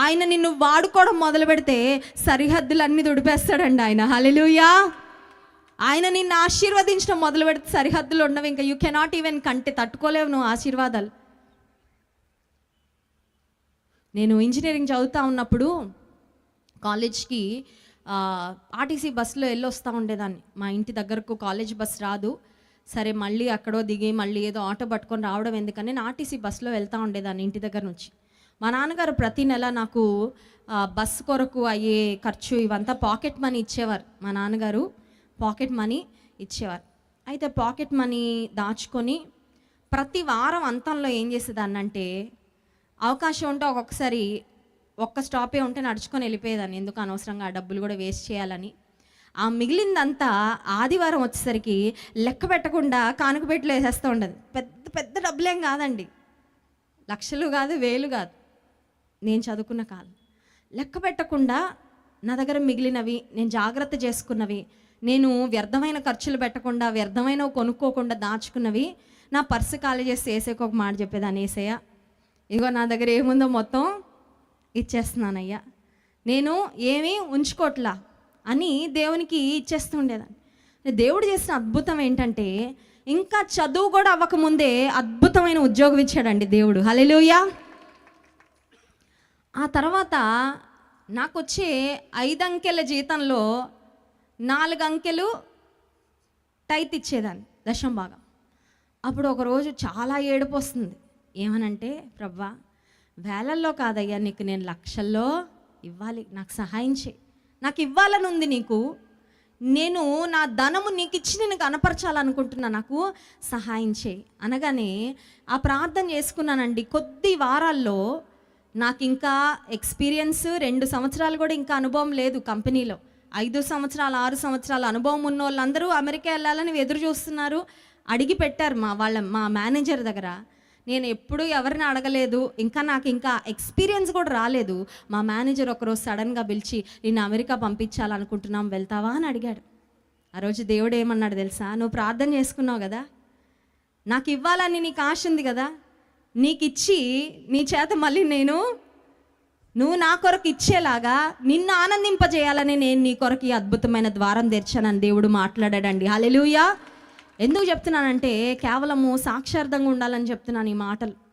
ఆయన నిన్ను వాడుకోవడం మొదలు పెడితే సరిహద్దులన్నీ దుడిపేస్తాడండి ఆయన. హలెలుయా ఆయన నిన్ను ఆశీర్వదించడం మొదలు పెడితే సరిహద్దులు ఉండవు ఇంకా యూ కెనాట్ ఈవెన్ కంటే తట్టుకోలేవు నువ్వు ఆశీర్వాదాలు. నేను ఇంజనీరింగ్ చదువుతూ ఉన్నప్పుడు కాలేజ్కి ఆర్టీసీ బస్సులో వెళ్ళి వస్తూ ఉండేదాన్ని. మా ఇంటి దగ్గరకు కాలేజ్ బస్ రాదు. సరే మళ్ళీ అక్కడో దిగి మళ్ళీ ఏదో ఆటో పట్టుకొని రావడం ఎందుకని నేను ఆర్టీసీ బస్సులో వెళ్తూ ఉండేదాన్ని ఇంటి దగ్గర నుంచి. మా నాన్నగారు ప్రతి నెల నాకు బస్ కొరకు అయ్యే ఖర్చు ఇవంతా పాకెట్ మనీ ఇచ్చేవారు. మా నాన్నగారు పాకెట్ మనీ ఇచ్చేవారు. అయితే పాకెట్ మనీ దాచుకొని ప్రతి వారం అంతంలో ఏం చేసేదాన్ని అంటే అవకాశం ఉంటే ఒక్కొక్కసారి ఒక్క స్టాపే ఉంటే నడుచుకొని వెళ్ళిపోయేదాన్ని. ఎందుకు అనవసరంగా ఆ డబ్బులు కూడా వేస్ట్ చేయాలని. ఆ మిగిలిందంతా ఆదివారం వచ్చేసరికి లెక్క పెట్టకుండా కానుకపెట్టలు వేసేస్తూ ఉండదు. పెద్ద పెద్ద డబ్బులేం కాదండి. లక్షలు కాదు వేలు కాదు. నేను చదువుకున్న కాలం. లెక్క పెట్టకుండా నా దగ్గర మిగిలినవి నేను జాగ్రత్త చేసుకున్నవి నేను వ్యర్థమైన ఖర్చులు పెట్టకుండా వ్యర్థమైనవి కొనుక్కోకుండా దాచుకున్నవి నా పర్సు ఖాళీ చేసి వేసేకి ఒక మాట చెప్పేదాన్ని వేసేయ ఇగో నా దగ్గర ఏముందో మొత్తం ఇచ్చేస్తున్నానయ్యా. నేను ఏమీ ఉంచుకోట్లా అని దేవునికి ఇచ్చేస్తూ ఉండేదాన్ని. దేవుడు చేసిన అద్భుతం ఏంటంటే ఇంకా చదువు కూడా అవ్వకముందే అద్భుతమైన ఉద్యోగం ఇచ్చాడండి దేవుడు. హల్లెలూయా. ఆ తర్వాత నాకు వచ్చే ఐదు అంకెల జీతంలో నాలుగు అంకెలు టైత్ ఇచ్చేదాన్ని దశం భాగం. అప్పుడు ఒకరోజు చాలా ఏడుపు వస్తుంది ఏమనంటే ప్రవ్వా వేలల్లో కాదయ్యా నీకు నేను లక్షల్లో ఇవ్వాలి నాకు సహాయం చేయి. నాకు ఇవ్వాలని ఉంది నీకు. నేను నా ధనము నీకు ఇచ్చి నేను కనపరచాలనుకుంటున్నా నాకు సహాయం చేయి. అనగానే ఆ ప్రార్థన చేసుకున్నానండి. కొద్ది వారాల్లో నాకు ఇంకా ఎక్స్పీరియన్స్ రెండు సంవత్సరాలు కూడా ఇంకా అనుభవం లేదు కంపెనీలో. ఐదు సంవత్సరాలు ఆరు సంవత్సరాల అనుభవం ఉన్న వాళ్ళందరూ అమెరికా వెళ్ళాలని ఎదురు చూస్తున్నారు. అడిగి పెట్టారు మా వాళ్ళ మా మేనేజర్ దగ్గర. నేను ఎప్పుడూ ఎవరిని అడగలేదు. ఇంకా నాకు ఇంకా ఎక్స్పీరియన్స్ కూడా రాలేదు. మా మేనేజర్ ఒకరోజు సడన్గా పిలిచి నేను అమెరికా పంపించాలనుకుంటున్నాం వెళ్తావా? అని అడిగాడు. ఆ రోజు దేవుడు ఏమన్నాడు తెలుసా? నువ్వు ప్రార్థన చేసుకున్నావు కదా? నాకు ఇవ్వాలని నీకు ఆశ ఉంది కదా? నీకు ఇచ్చి నీ చేత మళ్ళీ నేను నువ్వు నా కొరకు ఇచ్చేలాగా నిన్ను ఆనందింపజేయాలని నేను నీ కొరకు ఈ అద్భుతమైన ద్వారం తెరిచానని దేవుడు మాట్లాడాడండి. హలెలుయా ఎందుకు చెప్తున్నానంటే కేవలము సాక్షార్థంగా ఉండాలని చెప్తున్నాను ఈ మాటలు.